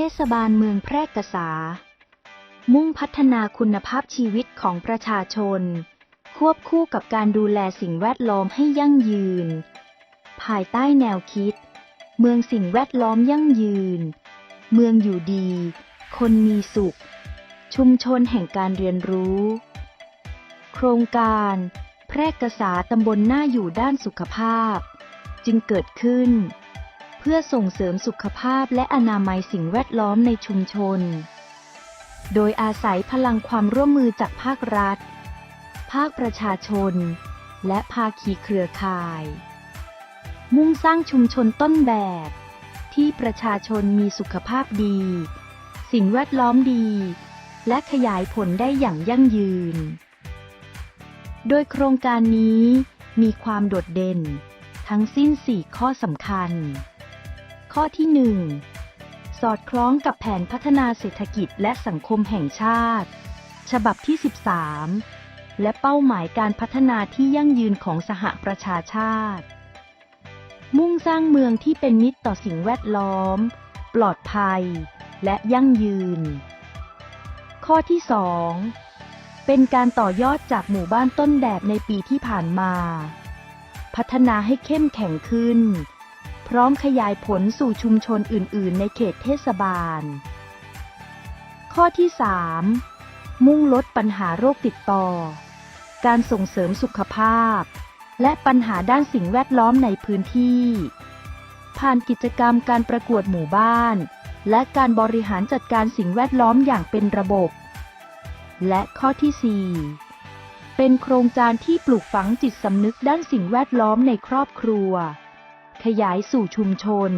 เทศบาลเมืองแพร่กษา มุ่งพัฒนาคุณภาพชีวิตของประชาชน ควบคู่กับการดูแลสิ่งแวดล้อมให้ยั่งยืน ภายใต้แนวคิด เมืองสิ่งแวดล้อมยั่งยืน เมืองอยู่ดี คนมีสุข ชุมชนแห่งการเรียนรู้ โครงการ แพร่กษาตำบลหน้าอยู่ด้านสุขภาพ จึงเกิดขึ้น พื่อส่งเสริมสุขภาพและอนามัยสิ่งแวดล้อมในชุมชน โดยอาศัยพลังความร่วมมือจากภาครัฐ ภาคประชาชน และภาคีเครือข่าย มุ่งสร้างชุมชนต้นแบบ ที่ประชาชนมีสุขภาพดี สิ่งแวดล้อมดี และขยายผลได้อย่างยั่งยืน โดยโครงการนี้มีความโดดเด่น ทั้งสิ้น 4 ข้อสำคัญ ข้อที่ 1 สอดคล้องกับแผนพัฒนาเศรษฐกิจและสังคมแห่งชาติ ฉบับที่ 13 และเป้าหมายการพัฒนาที่ยั่งยืนของสหประชาชาติ มุ่งสร้างเมืองที่เป็นมิตรต่อสิ่งแวดล้อม ปลอดภัย และยั่งยืน ข้อที่ 2 เป็นการต่อยอดจากหมู่บ้านต้นแบบในปีที่ผ่านมา พัฒนาให้เข้มแข็งขึ้น พร้อมขยายผลสู่ชุมชนอื่น ๆ ในเขตเทศบาล ข้อที่ 3 มุ่งลดปัญหาโรคติดต่อ การส่งเสริมสุขภาพ และปัญหาด้านสิ่งแวดล้อมในพื้นที่ ผ่านกิจกรรมการประกวดหมู่บ้าน และการบริหารจัดการสิ่งแวดล้อมอย่างเป็นระบบ และข้อที่ 4เป็นโครงการที่ปลูกฝังจิตสำนึกด้านสิ่งแวดล้อมในครอบครัว ขยายสู่ชุมชน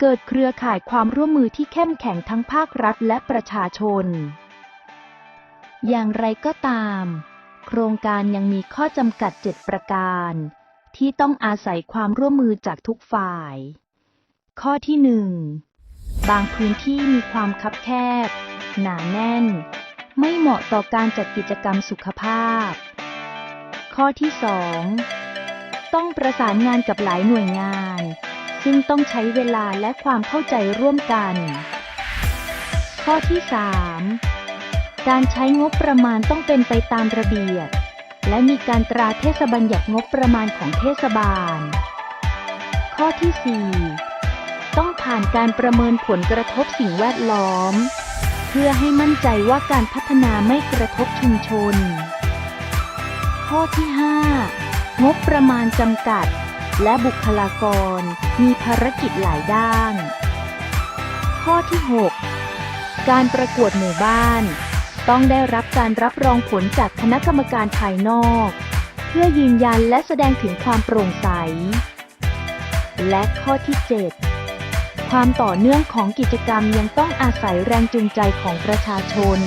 เกิดเครือข่ายความร่วมมือที่เข้มแข็งทั้งภาครัฐและประชาชน อย่างไรก็ตาม โครงการยังมีข้อจำกัด 7 ประการ ที่ต้องอาศัยความร่วมมือจากทุกฝ่าย ข้อที่ 1 บางพื้นที่มีความคับแคบ หนาแน่น ไม่เหมาะต่อการจัดกิจกรรมสุขภาพ ข้อที่ 2 ต้องประสานงานกับหลายหน่วยงาน ซึ่งต้องใช้เวลาและความเข้าใจร่วมกัน ข้อที่ 3 การใช้งบประมาณต้องเป็นไปตามระเบียบ และมีการตราเทศบัญญัติงบประมาณของเทศบาล ข้อที่ 4 ต้องผ่านการประเมินผลกระทบสิ่งแวดล้อม เพื่อให้มั่นใจว่าการพัฒนาไม่กระทบชุมชน ข้อที่ 5 งบประมาณจำกัด และบุคลากรมีภารกิจหลายด้าน ข้อที่ 6 การประกวดหมู่บ้าน ต้องได้รับการรับรองผลจากคณะกรรมการภายนอก เพื่อยืนยันและแสดงถึงความโปร่งใส และข้อที่ 7 ความต่อเนื่องของกิจกรรมยังต้องอาศัยแรงจูงใจของประชาชน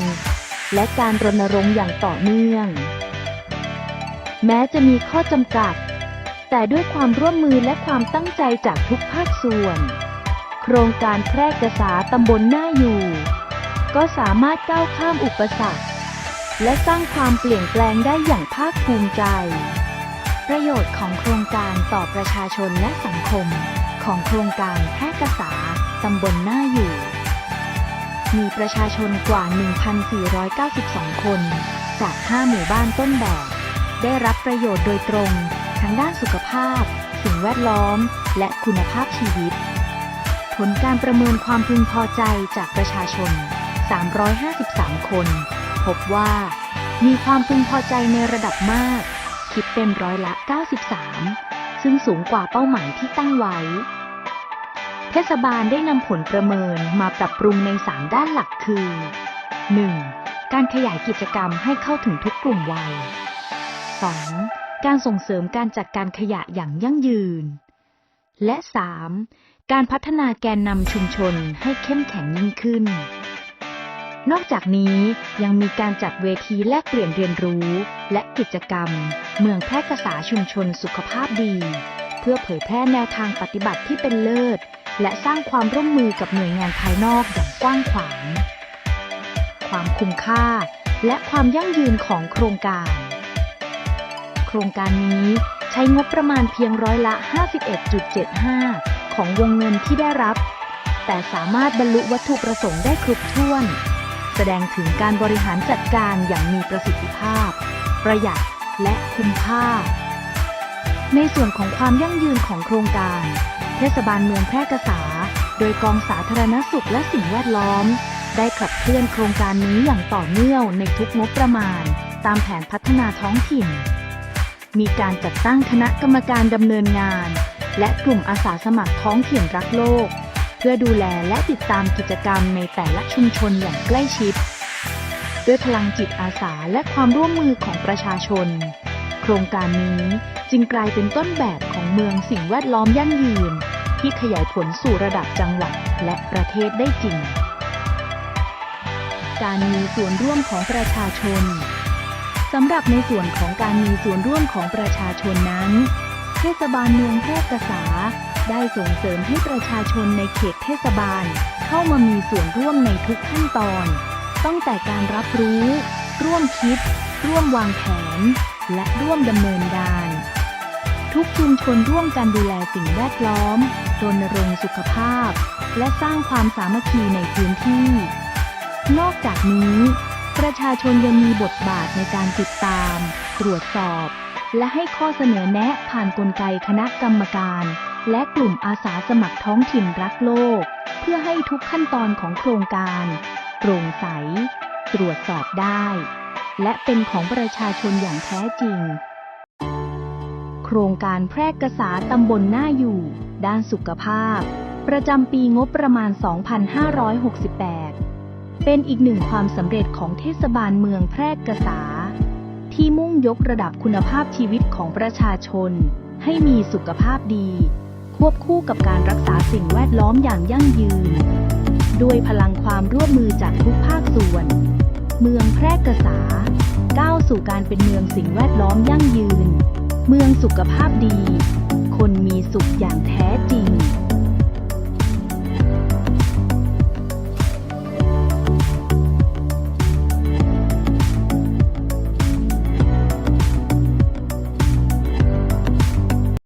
และการรณรงค์อย่างต่อเนื่อง แม้จะมีข้อจำกัด แต่ด้วยความร่วมมือและความตั้งใจจากทุกภาคส่วน โครงการแพร่กษาตำบลหน้าอยู่ ก็สามารถก้าวข้ามอุปสรรค และสร้างความเปลี่ยนแปลงได้อย่างภาคภูมิใจ ประโยชน์ของโครงการต่อประชาชนและสังคม ของโครงการแพร่กษาตำบลหน้าอยู่มีประชาชนกว่า 1,492 คน จาก 5 หมู่บ้านต้นแบบ ได้รับประโยชน์โดยตรง ทั้งด้านสุขภาพ สิ่งแวดล้อม และคุณภาพชีวิต ผลการประเมินความพึงพอใจจากประชาชน 353 คน พบว่า มีความพึงพอใจในระดับมาก คิดเป็นร้อยละ 93 ซึ่งสูงกว่าเป้าหมายที่ตั้งไว้ เทศบาลได้นำผลประเมินมาปรับปรุงใน 3 ด้านหลักคือ 1. การขยายกิจกรรมให้เข้าถึงทุกกลุ่มวัย 2. การส่งเสริมการจัดการขยะอย่างยั่งยืน และ 3. การพัฒนาแกนนำชุมชนให้เข้มแข็งยิ่งขึ้น นอกจากนี้ยังมีการจัดเวทีแลกเปลี่ยนเรียนรู้ และกิจกรรม เมืองแพร่กษาชุมชนสุขภาพดี เพื่อเผยแพร่แนวทางปฏิบัติที่เป็นเลิศ และสร้างความร่วมมือกับหน่วยงานภายนอกอย่างกว้างขวาง ความคุ้มค่า และความยั่งยืนของโครงการ โครงการนี้ใช้งบประมาณเพียงร้อยละ 51.75 ของวงเงินที่ได้รับ แต่สามารถบรรลุวัตถุประสงค์ได้ครบถ้วน แสดงถึงการบริหารจัดการอย่างมีประสิทธิภาพ ประหยัดและคุ้มค่า ในส่วนของความยั่งยืนของโครงการ เทศบาลเมืองแพร่กษา โดยกองสาธารณสุขและสิ่งแวดล้อม ได้ขับเคลื่อนโครงการนี้อย่างต่อเนื่องในทุกงบประมาณ ตามแผนพัฒนาท้องถิ่น มีการจัดตั้งคณะกรรมการดำเนินงาน และกลุ่มอาสาสมัครท้องถิ่นรักโลก เพื่อดูแลและติดตามกิจกรรมในแต่ละชุมชนอย่างใกล้ชิด ด้วยพลังจิตอาสาและความร่วมมือของประชาชน โครงการนี้จึงกลายเป็นต้นแบบของเมืองสิ่งแวดล้อมยั่งยืน ที่ขยายผลสู่ระดับจังหวัดและประเทศได้จริง การมีส่วนร่วมของประชาชน สำหรับในส่วนของการมีส่วนร่วมของประชาชนนั้น เทศบาลเมืองแพร่กษา ได้ส่งเสริมให้ประชาชนในเขตเทศบาล เข้ามามีส่วนร่วมในทุกขั้นตอน ตั้งแต่การรับรู้ ร่วมคิด ร่วมวางแผน และร่วมดำเนินการทุกชุมชนร่วมกันดูแลสิ่งแวดล้อมรณรงค์สุขภาพ และสร้างความสามัคคีในพื้นที่ นอกจากนี้ ประชาชนยังมีบทบาทในการติดตาม ตรวจสอบ และให้ข้อเสนอแนะผ่านนกลไกคณะกรรมการ และกลุ่มอาสาสมัครท้องถิ่นรักโลก เพื่อให้ทุกขั้นตอนของโครงการ โปร่งใส ตรวจสอบได้ และเป็นของประชาชนอย่างแท้จริง โครงการแพร่กษาตำบลหน้าอยู่ ด้านสุขภาพ ประจำปีงบประมาณ 2568 เป็นอีกหนึ่งความสำเร็จของเทศบาลเมืองแพร่กษา ที่มุ่งยกระดับคุณภาพชีวิตของประชาชน ให้มีสุขภาพดี ควบคู่กับการรักษาสิ่งแวดล้อมอย่างยั่งยืน ด้วยพลังความร่วมมือจากทุกภาคส่วน เมืองแพร่กษา ก้าวสู่การเป็นเมืองสิ่งแวดล้อมยั่งยืน เมืองสุขภาพดี คนมีสุขอย่างแท้